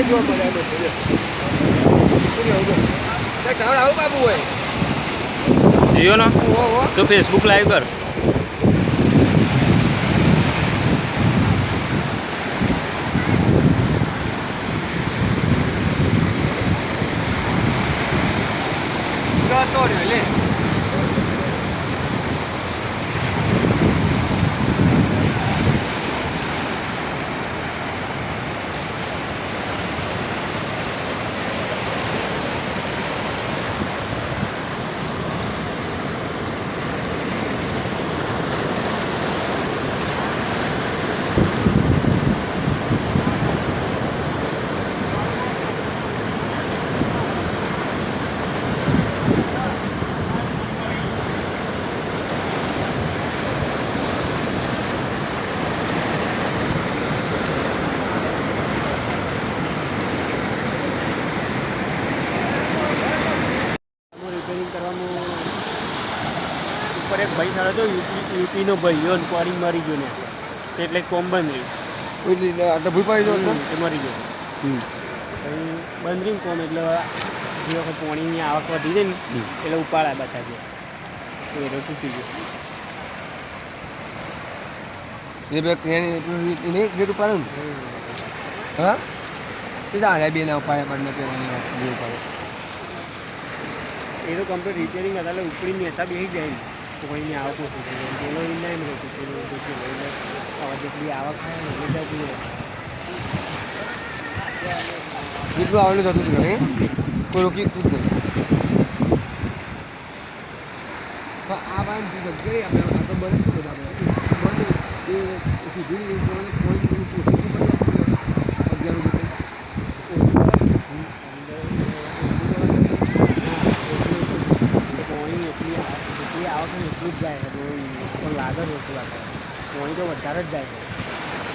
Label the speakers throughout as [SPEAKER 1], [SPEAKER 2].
[SPEAKER 1] બધા જોવા મળે આ આવું બાબુ હોય?
[SPEAKER 2] જીઓ નો. તો ફેસબુક લાઈવ કર.
[SPEAKER 1] તો લે રિપેરિંગ કરવામાં ઉપર એક ભાઈ સારો હતો યુપી યુપીનો ભાઈ યોન કોરી મરી ગયો ને. એટલે કોમ બંધ રહ્યું.
[SPEAKER 3] એટલે ભૂ પડી
[SPEAKER 1] હમ, એ મરી ગયો. પછી બંધ રહ્યું કોમ એટલે જે વખત પાણીની આવક વધી જાય ને એટલે ઉપાડા બધા જે તો એ તો તૂટી ગયો.
[SPEAKER 3] જે બે એને ગેટ હા? જાણે બે ના ઉપાય પણ નથી બે ઉપાય
[SPEAKER 1] એ તો કમ્પ્લીટ રિપેરિંગ હતા એટલે ઉપડી નેતા બેસી જાય. ને પોણીની આવક ઓછી થઈ જાય પેલો એ ના રહેતું પેલો એ તો પેલો જેટલી આવક થાય ને એટલે જતી રહે.
[SPEAKER 3] જેટલું આવડે થતું હતું નહીં કોઈ રોકી જ નહીં. આ વાત જગ્યાએ આપણે આ તો બને છે બધા આપણે એ સીધી પોઈન્ટ પોઈન્ટ અગિયાર રૂપિયા
[SPEAKER 1] પોણી એટલી જેટલી આવક ને એટલું જ જાય છે પણ લાગે લાગે પોણી તો વધારે જ જાય છે.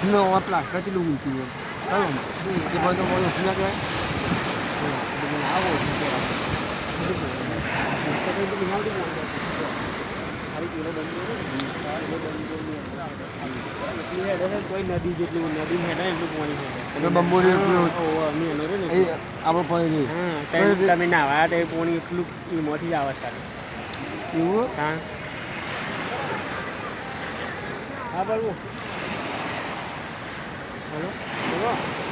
[SPEAKER 3] નો આ પ્લાસ્ટરથી લઉં હોય ચાલો બધો બોલો શું ના કહેવાય
[SPEAKER 1] આવો. તો તમે નાવા તો પાણી એટલું એમાંથી જ આવે
[SPEAKER 3] એવું?
[SPEAKER 1] હા. હા બોલવું બોલો. બોલો.